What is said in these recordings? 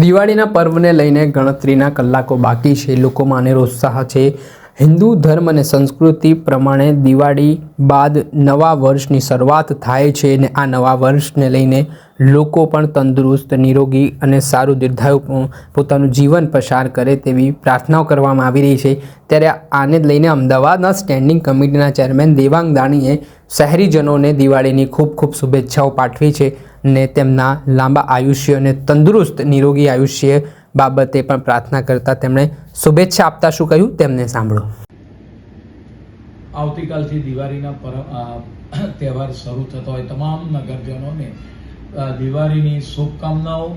દિવાળીના પર્વને લઈને ગણતરીના કલાકો બાકી છે. લોકોમાં અનેરો ઉત્સાહ છે. હિન્દુ ધર્મ અને સંસ્કૃતિ પ્રમાણે દિવાળી બાદ નવા વર્ષની શરૂઆત થાય છે અને આ નવા વર્ષને લઈને લોકો પણ તંદુરસ્ત, નિરોગી અને સારું દીર્ઘાયુ પોતાનું જીવન પસાર કરે તેવી પ્રાર્થનાઓ કરવામાં આવી રહી છે. ત્યારે આને લઈને અમદાવાદના સ્ટેન્ડિંગ કમિટીના ચેરમેન દેવાંગ દાણીએ શહેરીજનોને દિવાળીની ખૂબ ખૂબ શુભેચ્છાઓ પાઠવી છે. ને તેમના લાંબા આયુષ્ય અને તંદુરસ્ત નિરોગી આયુષ્ય બાબતે પણ પ્રાર્થના કરતા તેમણે શુભેચ્છા આપતા શું કહ્યું? તેમને સાંભળો. આવતીકાલથી દિવાળીના પર તહેવાર શરૂ થતો હોય તમામ નગરજનોને દિવાળીની શુભકામનાઓ,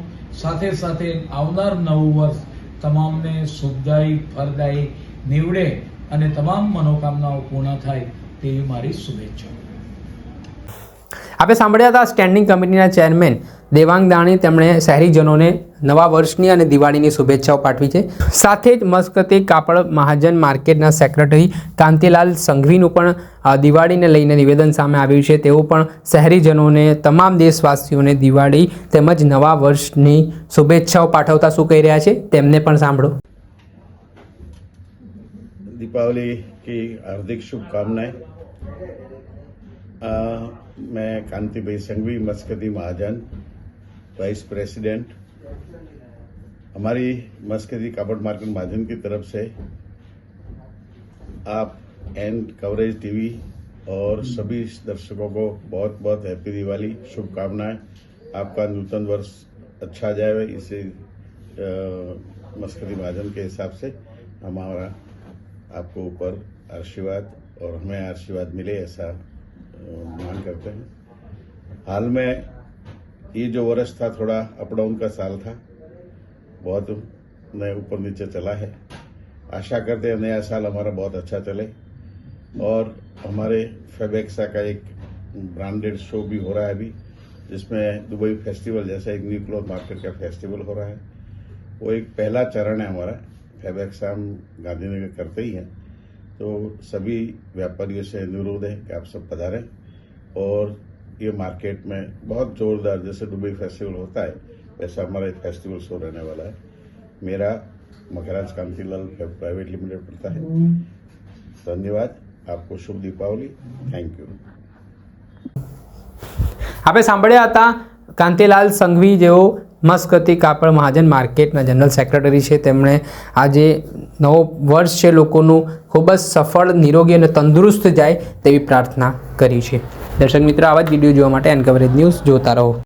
સાથે સાથે આવનાર નવું વર્ષ તમામને શુભદાયી ફળદાયી નીવડે અને તમામ મનોકામનાઓ પૂર્ણ થાય તેવી મારી શુભેચ્છાઓ. આપણે સાંભળ્યા હતા સ્ટેન્ડિંગ કમિટીના ચેરમેન દેવાંગ દાણી તેમણે શહેરીજનોને નવા વર્ષની અને દિવાળીની શુભેચ્છાઓ પાઠવી છે. સાથે જ મસ્કતી કાપડ મહાજન માર્કેટના સેક્રેટરી કાંતિલાલ સંઘવીનું પણ દિવાળીને લઈને નિવેદન સામે આવ્યું છે. તેઓ પણ શહેરીજનોને, તમામ દેશવાસીઓને દિવાળી તેમજ નવા વર્ષની શુભેચ્છાઓ પાઠવતા શું કહી રહ્યા છે તેમને પણ સાંભળો. દીપાવલી કી હાર્દિક શુભકામનાએં अ, मैं कांति भाई संघवी मस्कदी महाजन वाइस प्रेसिडेंट। हमारी मस्कदी कापड़ मार्केट महाजन की तरफ़ से आप एंड कवरेज टीवी और सभी दर्शकों को बहुत बहुत हैप्पी दिवाली शुभकामनाएँ। आपका नूतन वर्ष अच्छा जाए इसे मस्कती महाजन के हिसाब से हमारा आपको ऊपर आशीर्वाद और हमें आशीर्वाद मिले ऐसा मांग करते हैं। हाल में ये जो वर्ष था, थोड़ा अप डाउन का साल था। बहुत नए ऊपर नीचे चला है। आशा करते हैं नया साल हमारा बहुत अच्छा चले। और हमारे फेबेक्सा का एक ब्रांडेड शो भी हो रहा है अभी, जिसमें दुबई फेस्टिवल जैसा एक न्यू क्लॉथ मार्केट का फेस्टिवल हो रहा है। वो एक पहला चरण है हमारा। फेबेक्सा हम गांधीनगर करते ही हैं। तो सभी व्यापारियों से अनुरोध है कि आप सब पधारें और ये मार्केट में बहुत जोरदार जैसे दुबई फेस्टिवल होता है वैसा हमारा एक फेस्टिवल शो रहने वाला है मेरा मखराज कांतिलाल प्राइवेट लिमिटेड पड़ता है धन्यवाद आपको शुभ दीपावली थैंक यू આપણે સાંભળ્યા હતા કાંતિલાલ સંઘવી જેઓ મસ્કતી કાપડ મહાજન માર્કેટના જનરલ સેક્રેટરી છે. તેમણે આજે નવો વર્ષ છે. લોકોનું ખૂબ જ સફળ, નિરોગી અને તંદુરસ્ત જાય તેવી પ્રાર્થના કરી છે. દર્શક મિત્રો, આવા જ વીડિયો જોવા માટે એન કવરેજ ન્યૂઝ જોતા રહો.